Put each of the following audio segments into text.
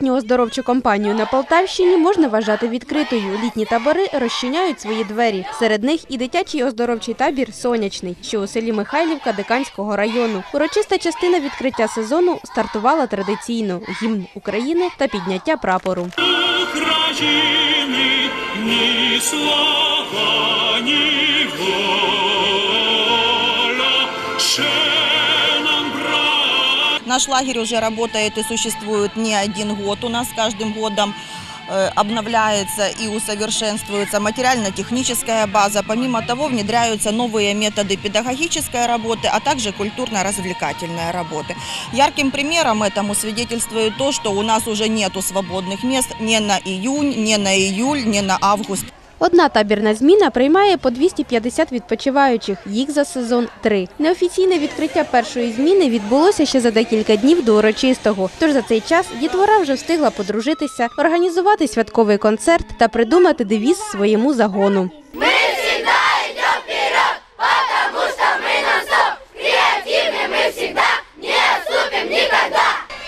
літню оздоровчу кампанію на Полтавщині можна вважати відкритою. Літні табори розчиняють свої двері. Серед них і дитячий оздоровчий табір Сонячний, що у селі Михайлівка Диканського району. Урочиста частина відкриття сезону стартувала традиційно гімн України та підняття прапору. України ні слава, ні воля. Наш лагерь уже работает и существует не один год. У нас с каждым годом э, обновляется и усовершенствуется материально-техническая база. Помимо того, внедряются новые методы педагогической работы, а также культурно-развлекательной работы. Ярким примером этому свидетельствует то, что у нас уже нету свободных мест ни на июнь, ни на июль, ни на август. Одна табірна зміна приймає по 250 відпочиваючих. Їх за сезон три. Неофіційне відкриття першої зміни відбулося ще за декілька днів до урочистого. Тож за цей час дітвора вже встигла подружитися, організувати святковий концерт та придумати девіз своєму загону.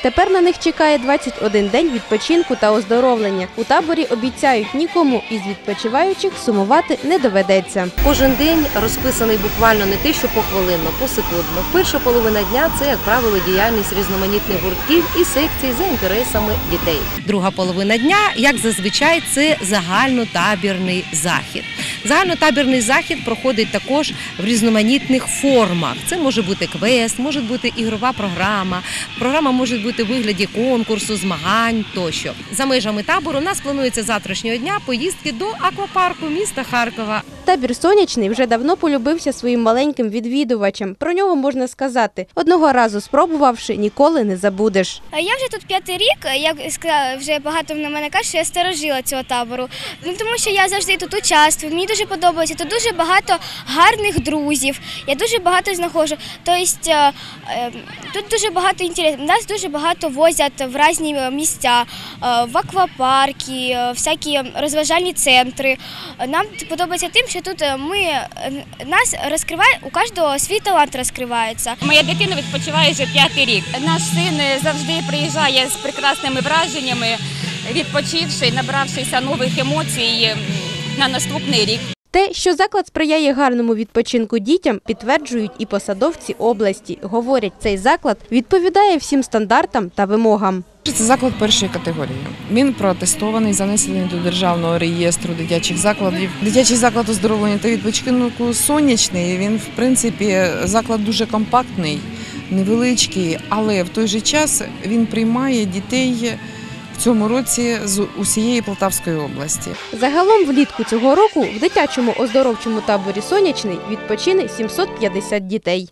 Тепер на них чекає 21 день відпочинку та оздоровлення. У таборі обіцяють нікому із відпочиваючих сумувати не доведеться. Кожен день розписаний буквально не те, що похвилинно, посекундно. Перша половина дня це, як правило, діяльність різноманітних гуртків і секцій за інтересами дітей. Друга половина дня, як зазвичай, це загальнотабірний захід. Загальнотабірний захід проходить також в різноманітних формах. Це може бути квест, може бути ігрова програма. Програма може бути в вигляді конкурсу, змагань тощо. За межами табору у нас планується завтрашнього дня поїздки до аквапарку міста Харкова. Табір сонячний вже давно полюбився своїм маленьким відвідувачам. Про нього можна сказати: одного разу спробувавши, ніколи не забудеш. Я вже тут п'ятий рік. Як сказала, вже багато на мене кажуть, що я старожила цього табору. Ну тому що я завжди тут участвую. Мені дуже подобається. Тут дуже багато гарних друзів. Я дуже багато знаходжу. Тобто е, е, тут дуже багато інтересів. Нас дуже багато возять в різні місця, е, в аквапарки, всякі розважальні центри. Нам подобається тим, що тут е, ми е, нас розкриває у кожного свій талант розкривається. Моя дитина відпочиває вже п'ятий рік. Наш син завжди приїжджає з прекрасними враженнями, відпочивши, набравшися нових емоцій на наступний рік. Те, що заклад сприяє гарному відпочинку дітям, підтверджують і посадовці області. Говорять, цей заклад відповідає всім стандартам та вимогам. Це заклад першої категорії. Він протестований, занесений до державного реєстру дитячих закладів. Дитячий заклад оздоровлення та відпочинку сонячний. Він, в принципі, заклад дуже компактний, невеличкий, але в той же час він приймає дітей в цьому році з усієї Полтавської області. Загалом влітку цього року в дитячому оздоровчому таборі Сонячний відпочине 750 дітей.